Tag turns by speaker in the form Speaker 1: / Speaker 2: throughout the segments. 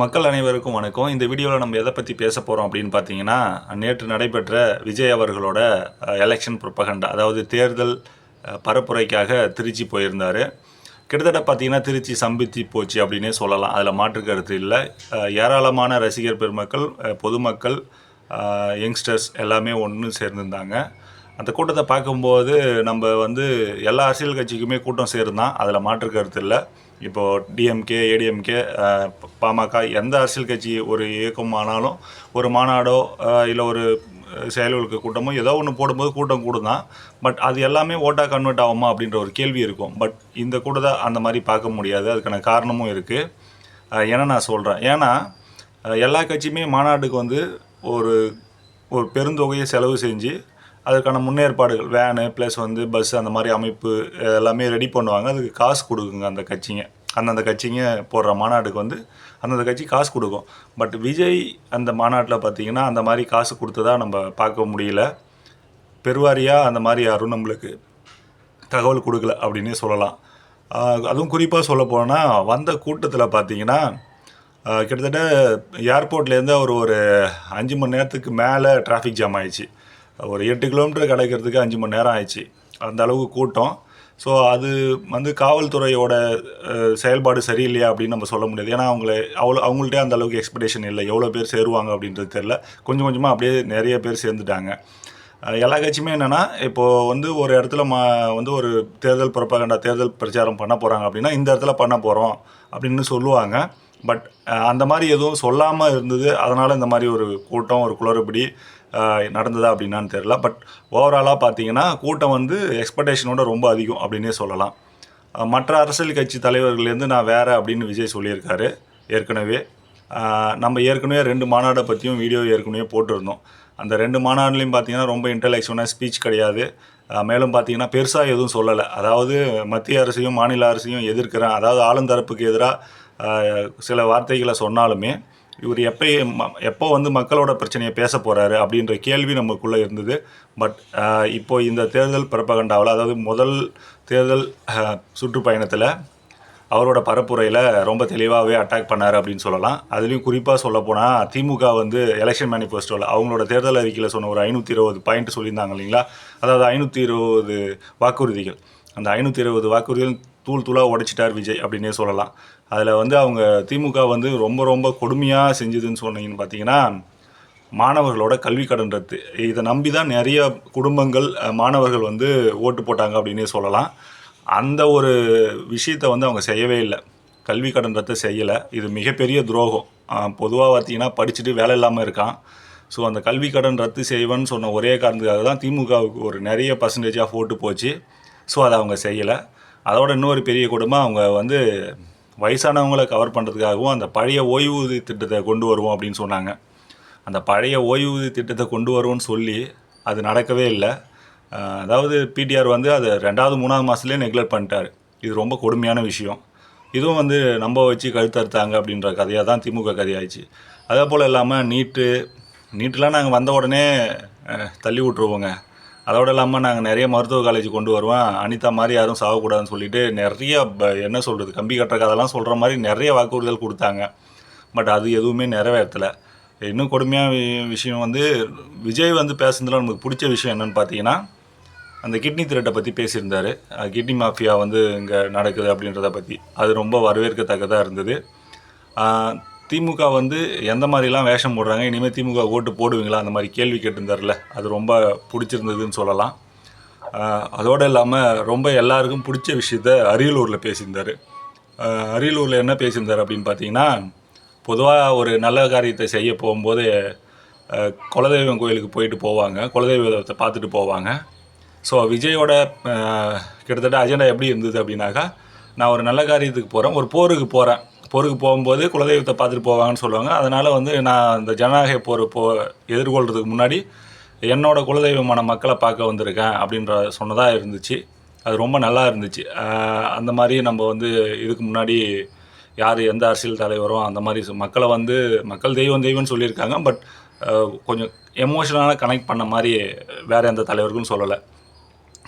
Speaker 1: மக்கள் அனைவருக்கும் வணக்கம். இந்த வீடியோவில் நம்ம எதை பற்றி பேச போகிறோம் அப்படின்னு பார்த்தீங்கன்னா நேற்று நடைபெற்ற விஜய் அவர்களோட எலெக்ஷன் ப்ரொப்பகண்டா அதாவது தேர்தல் பரப்புரைக்காக திருச்சி போயிருந்தார். கிட்டத்தட்ட பார்த்தீங்கன்னா திருச்சி சம்பித்தி போச்சு அப்படின்னே சொல்லலாம். அதில் மாற்று கருத்து இல்லை. ஏராளமான ரசிகர் பெருமக்கள் பொதுமக்கள் யங்ஸ்டர்ஸ் எல்லாமே ஒன்று சேர்ந்துருந்தாங்க. அந்த கூட்டத்தை பார்க்கும்போது நம்ம வந்து எல்லா அரசியல் கட்சிக்குமே கூட்டம் சேர்ந்தான். அதில் மாற்று கருத்து இல்லை. இப்போது டிஎம்கே ஏடிஎம்கே பாமக எந்த அரசியல் கட்சி ஒரு இயக்கம் ஆனாலும் ஒரு மாநாடோ இல்லை ஒரு செயல்களுக்கு கூட்டமோ ஏதோ ஒன்று போடும்போது கூட்டம் கூட தான் பட் அது எல்லாமே ஓட்டாக கன்வெர்ட் ஆகுமா அப்படின்ற ஒரு கேள்வி இருக்கும். பட் இந்த கூட்டத்தை அந்த மாதிரி பார்க்க முடியாது. அதுக்கான காரணமும் இருக்குது ஏன்னா நான் சொல்கிறேன் ஏன்னா எல்லா கட்சியுமே மாநாட்டுக்கு வந்து ஒரு ஒரு பெருந்தொகையை செலவு செஞ்சு அதுக்கான முன்னேற்பாடுகள் வேனு ப்ளஸ் வந்து பஸ் அந்த மாதிரி அமைப்பு எல்லாமே ரெடி பண்ணுவாங்க. அதுக்கு காசு கொடுக்குங்க அந்த கட்சிங்க. அந்தந்த கட்சிங்க போடுற மாநாட்டுக்கு வந்து அந்தந்த கட்சி காசு கொடுக்கும். பட் விஜய் அந்த மாநாட்டில் பார்த்தீங்கன்னா அந்த மாதிரி காசு கொடுத்ததா நம்ம பார்க்க முடியல. பெருவாரியாக அந்த மாதிரி யாரும் நம்மளுக்கு தகவல் கொடுக்கல அப்படின்னே சொல்லலாம். அதுவும் குறிப்பாக சொல்ல போனால் வந்த கூட்டத்தில் பார்த்தீங்கன்னா கிட்டத்தட்ட ஏர்போர்ட்லேருந்து அவர் ஒரு அஞ்சு மணி நேரத்துக்கு மேலே டிராஃபிக் ஜாம் ஆயிடுச்சு. ஒரு எட்டு கிலோமீட்டர் கிடைக்கிறதுக்கு அஞ்சு மணி நேரம் ஆயிடுச்சு. அந்த அளவுக்கு கூட்டம். ஸோ அது வந்து காவல்துறையோட செயல்பாடு சரியில்லையா அப்படின்னு நம்ம சொல்ல முடியாது. ஏன்னா அவங்கள அவ்வளோ அவங்கள்ட்டே அந்த அளவுக்கு எக்ஸ்பெக்டேஷன் இல்லை. எவ்வளோ பேர் சேருவாங்க அப்படின்றது தெரில கொஞ்சம் கொஞ்சமாக அப்படியே நிறைய பேர் சேர்ந்துட்டாங்க. எல்லா கட்சியுமே என்னென்னா இப்போது வந்து ஒரு இடத்துல மா வந்து ஒரு தேர்தல் புறப்பகண்டா தேர்தல் பிரச்சாரம் பண்ண போகிறாங்க அப்படின்னா இந்த இடத்துல பண்ண போகிறோம் அப்படின்னு சொல்லுவாங்க. பட் அந்த மாதிரி எதுவும் சொல்லாமல் இருந்தது. அதனால் இந்த மாதிரி ஒரு கூட்டம் ஒரு குளறுபடி நடந்ததா அப்படின்னான்னு தெரில பட் ஓவராலாக பார்த்தீங்கன்னா கூட்டம் வந்து எக்ஸ்பெக்டேஷனோட ரொம்ப அதிகம் அப்படின்னே சொல்லலாம். மற்ற அரசியல் கட்சி தலைவர்கள்லேருந்து நான் வேறு அப்படின்னு விஜய் சொல்லியிருக்காரு ஏற்கனவே. நம்ம ஏற்கனவே ரெண்டு மாநாடை பற்றியும் வீடியோ ஏற்கனவே போட்டிருந்தோம். அந்த ரெண்டு மாநாடுலையும் பார்த்தீங்கன்னா ரொம்ப இன்டலெக்சுவலாக ஸ்பீச் கிடையாது. மேலும் பார்த்தீங்கன்னா பெருசாக எதுவும் சொல்லலை. அதாவது மத்திய அரசையும் மாநில அரசையும் எதிர்க்கிறேன். அதாவது ஆளுந்தரப்புக்கு எதிராக சில வார்த்தைகளை சொன்னாலுமே இவர் எப்போ ம- எப்போ வந்து மக்களோட பிரச்சனையை பேச போகிறாரு அப்படின்ற கேள்வி நமக்குள்ளே இருந்தது. பட் இப்போ இந்த தேர்தல் பிரபகண்டாவில் அதாவது முதல் தேர்தல் சுற்றுப்பயணத்தில் அவரோட பரப்புரையில் ரொம்ப தெளிவாகவே அட்டாக் பண்ணார் அப்படின்னு சொல்லலாம். அதுலேயும் குறிப்பாக சொல்லப்போனால் திமுக வந்து எலெக்ஷன் மேனிஃபெஸ்டோவில் அவங்களோட தேர்தல் அறிக்கையில் சொன்ன ஒரு ஐநூற்றி இருபது பாயிண்ட் சொல்லியிருந்தாங்க இல்லைங்களா? அதாவது ஐநூற்றி இருபது வாக்குறுதிகள். அந்த ஐநூற்றி இருபது வாக்குறுதிகள் தூள் தூளாக உடைச்சிட்டார் விஜய் அப்படின்னே சொல்லலாம். அதில் வந்து அவங்க திமுக வந்து ரொம்ப ரொம்ப கொடுமையாக செஞ்சுதுன்னு சொன்னீங்கன்னு பார்த்தீங்கன்னா மாணவர்களோட கல்வி கடன் ரத்து. இதை நம்பி தான் நிறைய குடும்பங்கள் மாணவர்கள் வந்து ஓட்டு போட்டாங்க அப்படின்னே சொல்லலாம். அந்த ஒரு விஷயத்தை வந்து அவங்க செய்யவே இல்லை. கல்வி கடன் ரத்து செய்யலை. இது மிகப்பெரிய துரோகம். பொதுவாக பார்த்தீங்கன்னா படிச்சுட்டு வேலை இல்லாமல் இருக்கான். ஸோ அந்த கல்வி கடன் ரத்து செய்வேன்னு சொன்ன ஒரே காரணத்துக்காக தான் திமுகவுக்கு ஒரு நிறைய பர்சன்டேஜ் ஆஃப் ஓட்டு போச்சு. ஸோ அதை அவங்க செய்யலை. அதோட இன்னொரு பெரிய கொடுமை அவங்க வந்து வயசானவங்களை கவர் பண்ணுறதுக்காகவும் அந்த பழைய ஓய்வூதிய திட்டத்தை கொண்டு வருவோம் அப்படின்னு சொன்னாங்க. அந்த பழைய ஓய்வூதிய திட்டத்தை கொண்டு வருவோம்னு சொல்லி அது நடக்கவே இல்லை. அதாவது பிடிஆர் வந்து அதை ரெண்டாவது மூணாவது மாதத்துலேயே நெக்லெக்ட் பண்ணிட்டார். இது ரொம்ப கொடுமையான விஷயம். இதுவும் வந்து நம்ப வச்சு கழுத்தறுத்தாங்க அப்படின்ற கதையாக தான் திமுக கதையாயிடுச்சு. அதே போல் இல்லாமல் நீட்டு நீட்டெலாம் நாங்கள் வந்த உடனே தள்ளி விட்ருவோங்க அதோடு இல்லாமல் நாங்கள் நிறைய மருத்துவ காலேஜ் கொண்டு வருவோம். அனிதா மாதிரி யாரும் சாகக்கூடாதுன்னு சொல்லிட்டு நிறைய ப- என்ன சொல்கிறது கம்பி கட்டுற கதெல்லாம் சொல்கிற மாதிரி நிறைய வாக்குறுதிகள் கொடுத்தாங்க. பட் அது எதுவுமே நிறைவேற்றலை இன்னும் கொடுமையான வி- விஷயம் வந்து விஜய் வந்து பேசுனதில் நமக்கு பிடிச்ச விஷயம் என்னென்னு பார்த்தீங்கன்னா அந்த கிட்னி திருட்டை பற்றி பேசியிருந்தார். கிட்னி மாஃபியா வந்து இங்கே நடக்குது அப்படின்றத பற்றி அது ரொம்ப வரவேற்கத்தக்கதாக இருந்தது. திமுக வந்து எந்த மாதிரிலாம் வேஷம் போடுறாங்க? இனிமேல் திமுக ஓட்டு போடுவீங்களா? அந்த மாதிரி கேள்வி கேட்டிருந்தார்ல அது ரொம்ப பிடிச்சிருந்ததுன்னு சொல்லலாம். அதோடு இல்லாமல் ரொம்ப எல்லாருக்கும் பிடிச்ச விஷயத்த அரியலூரில் பேசியிருந்தார். அரியலூரில் என்ன பேசியிருந்தார் அப்படின்னு பார்த்தீங்கன்னா பொதுவாக ஒரு நல்ல காரியத்தை செய்ய போகும்போது குலதெய்வம் கோயிலுக்கு போயிட்டு போவாங்க. குலதெய்வத்தை பார்த்துட்டு போவாங்க. ஸோ விஜயோட கிட்டத்தட்ட அஜெண்டா எப்படி இருந்தது அப்படின்னாக்கா நான் ஒரு நல்ல காரியத்துக்கு போகிறேன் ஒரு போருக்கு போகிறேன் போருக்கு போகும்போது குலதெய்வத்தை பார்த்துட்டு போவாங்கன்னு சொல்லுவாங்க. அதனால் வந்து நான் இந்த ஜனநாயக போர் போ எதிர்கொள்கிறதுக்கு முன்னாடி என்னோட குலதெய்வமான மக்களை பார்க்க வந்திருக்கேன் அப்படின்ற சொன்னதாக இருந்துச்சு. அது ரொம்ப நல்லா இருந்துச்சு. அந்த மாதிரி நம்ம வந்து இதுக்கு முன்னாடி யார் எந்த அரசியல் தலைவரும் அந்த மாதிரி மக்களை வந்து மக்கள் தெய்வம் தெய்வம்னு சொல்லியிருக்காங்க. பட் கொஞ்சம் எமோஷனலாக கனெக்ட் பண்ண மாதிரி வேறு எந்த தலைவருக்கும் சொல்லலை.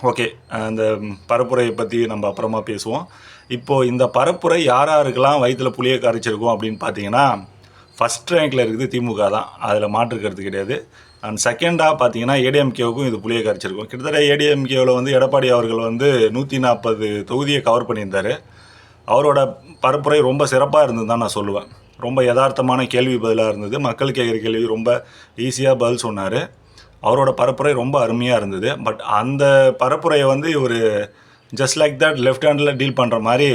Speaker 1: ஓகே அந்த பரப்புரையை பற்றி நம்ம அப்புறமா பேசுவோம். இப்போது இந்த பரப்புரை யார் யாருக்கெல்லாம் வயிற்றில் புளியை கரைச்சிருக்கும் அப்படின்னு பார்த்தீங்கன்னா ஃபஸ்ட் ரேங்கில் இருக்குது திமுக தான். அதில் மாற்றுக்கிறது கிடையாது. அண்ட் செகண்டாக பார்த்தீங்கன்னா ஏடிஎம்கேவுக்கும் இது புளியை கரைச்சிருக்கும். கிட்டத்தட்ட ஏடிஎம்கேவில் வந்து எடப்பாடி அவர்கள் வந்து நூற்றி நாற்பது தொகுதியை கவர் பண்ணியிருந்தார். அவரோட பரப்புரை ரொம்ப சிறப்பாக இருந்தது தான் நான் சொல்லுவேன். ரொம்ப யதார்த்தமான கேள்வி பதிலாக இருந்தது. மக்கள் கேட்குற கேள்வி ரொம்ப ஈஸியாக பதில் சொன்னார். அவரோட பரப்புரை ரொம்ப அருமையாக இருந்தது. பட் அந்த பரப்புரையை வந்து இவர் just like that left handle deal பண்ணுற மாதிரி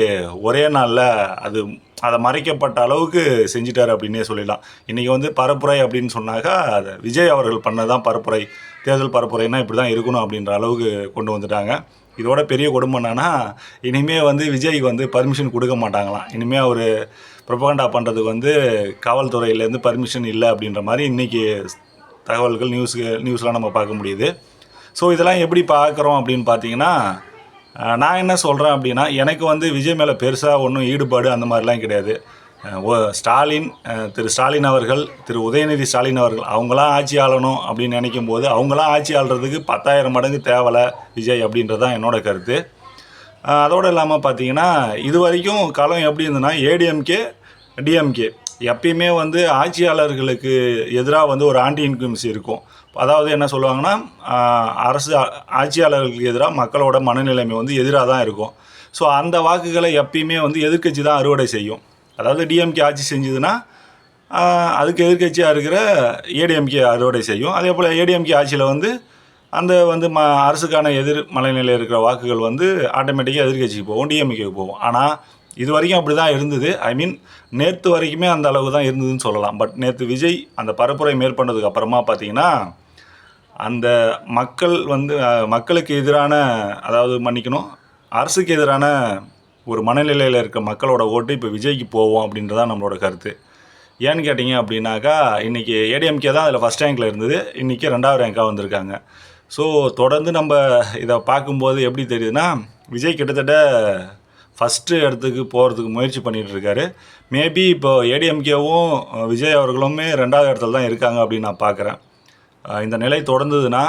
Speaker 1: ஒரே நாளில் அது அதை மறைக்கப்பட்ட அளவுக்கு செஞ்சிட்டார் அப்படின்னே சொல்லிடலாம். இன்றைக்கி வந்து பரப்புரை அப்படின்னு சொன்னாக்கா அதை விஜய் அவர்கள் பண்ணதான் பரப்புரை. தேர்தல் பரப்புரைனா இப்படி தான் இருக்கணும் அப்படின்ற அளவுக்கு கொண்டு வந்துட்டாங்க. இதோட பெரிய கொடுமை என்னன்னா இனிமேல் வந்து விஜய்க்கு வந்து பர்மிஷன் கொடுக்க மாட்டாங்களாம். இனிமேல் அவர் ப்ரொபகண்டா பண்ணுறதுக்கு வந்து காவல்துறையிலேருந்து பர்மிஷன் இல்லை அப்படின்ற மாதிரி இன்றைக்கி தகவல்கள் நியூஸு நியூஸ்லாம் நம்ம பார்க்க முடியுது. ஸோ இதெல்லாம் எப்படி பார்க்குறோம் அப்படின்னு பார்த்தீங்கன்னா நான் என்ன சொல்கிறேன் அப்படின்னா எனக்கு வந்து விஜய் மேலே பெருசாக ஒன்றும் ஈடுபாடு அந்த மாதிரிலாம் கிடையாது. ஓ ஸ்டாலின் திரு ஸ்டாலின் அவர்கள் திரு உதயநிதி ஸ்டாலின் அவர்கள் அவங்களாம் ஆட்சி ஆளணும் அப்படின்னு நினைக்கும் போது அவங்களாம் ஆட்சி ஆள்றதுக்கு பத்தாயிரம் மடங்கு தேவலை விஜய் அப்படின்றது தான் என்னோட கருத்து. அதோடு இல்லாமல் பார்த்தீங்கன்னா இது வரைக்கும் காலம் எப்படி இருந்ததுன்னா ஏடிஎம்கே டிஎம்கே எப்பயுமே வந்து ஆட்சியாளர்களுக்கு எதிராக வந்து ஒரு ஆன்டி இன்குமென்சி இருக்கும். அதாவது என்ன சொல்லுவாங்கன்னா அரசு ஆட்சியாளர்களுக்கு எதிராக மக்களோட மனநிலைமை வந்து எதிராக தான் இருக்கும். ஸோ அந்த வாக்குகளை எப்பயுமே வந்து எதிர்க்கட்சி தான் அறுவடை செய்யும். அதாவது டிஎம்கே ஆட்சி செஞ்சதுன்னா அதுக்கு எதிர்க்கட்சியாக இருக்கிற ஏடிஎம்கே அறுவடை செய்யும். அதே போல் ஏடிஎம்கே ஆட்சியில் வந்து அந்த வந்து ம அரசுக்கான எதிர் மலைநிலையில் இருக்கிற வாக்குகள் வந்து ஆட்டோமேட்டிக்காக எதிர்க்கட்சிக்கு போகும் டிஎம்கேக்கு போகும். ஆனால் இது வரைக்கும் அப்படி தான் இருந்தது. ஐ மீன் நேற்று வரைக்குமே அந்த அளவு தான் இருந்ததுன்னு சொல்லலாம். பட் நேற்று விஜய் அந்த பரப்புரை மேற்கொண்டதுக்கு அப்புறமா பார்த்தீங்கன்னா அந்த மக்கள் வந்து மக்களுக்கு எதிரான அதாவது மன்னிக்கணும் அரசுக்கு எதிரான ஒரு மனநிலையில் இருக்க மக்களோட ஓட்டு இப்போ விஜய்க்கு போவோம் அப்படின்றதான் நம்மளோட கருத்து. ஏன்னு கேட்டிங்க அப்படின்னாக்கா இன்றைக்கி ஏடிஎம்கே தான் அதில் ஃபஸ்ட் ரேங்கில் இருந்தது. இன்றைக்கி ரெண்டாவது ரேங்காக வந்திருக்காங்க. ஸோ தொடர்ந்து நம்ம இதை பார்க்கும்போது எப்படி தெரியுதுன்னா விஜய் கிட்டத்தட்ட ஃபஸ்ட்டு இடத்துக்கு போகிறதுக்கு முயற்சி பண்ணிகிட்டு இருக்காரு. மேபி இப்போ ஏடிஎம்கேவும் விஜய் அவர்களுமே ரெண்டாவது இடத்துல தான் இருக்காங்க அப்படின்னு நான் பார்க்குறேன். இந்த நிலை தொடர்ந்ததுன்னா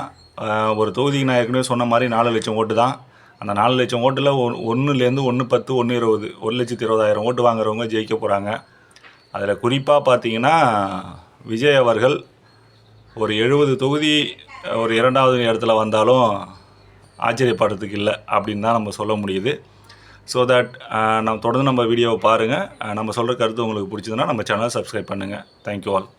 Speaker 1: ஒரு தொகுதிக்கு நான் ஏற்கனவே சொன்ன மாதிரி நாலு லட்சம் ஓட்டு தான். அந்த நாலு லட்சம் ஓட்டில் ஒன் ஒன்றுலேருந்து ஒன்று பத்து ஒன்று இருபது ஒரு லட்சத்தி இருபதாயிரம் ஓட்டு வாங்குறவங்க ஜெயிக்க போகிறாங்க அதில் குறிப்பாக பார்த்தீங்கன்னா விஜய் அவர்கள் ஒரு எழுபது தொகுதி ஒரு இரண்டாவது இடத்துல வந்தாலும் ஆச்சரியப்படுறதுக்கு இல்லை அப்படின்னு தான் நம்ம சொல்ல முடியுது. ஸோ தட் நம்ம தொடர்ந்து நம்ம வீடியோவை பாருங்கள் நம்ம சொல்கிற கருத்து உங்களுக்கு பிடிச்சதுன்னா நம்ம சேனலை சப்ஸ்கிரைப் பண்ணுங்கள் தேங்க்யூ ஆல்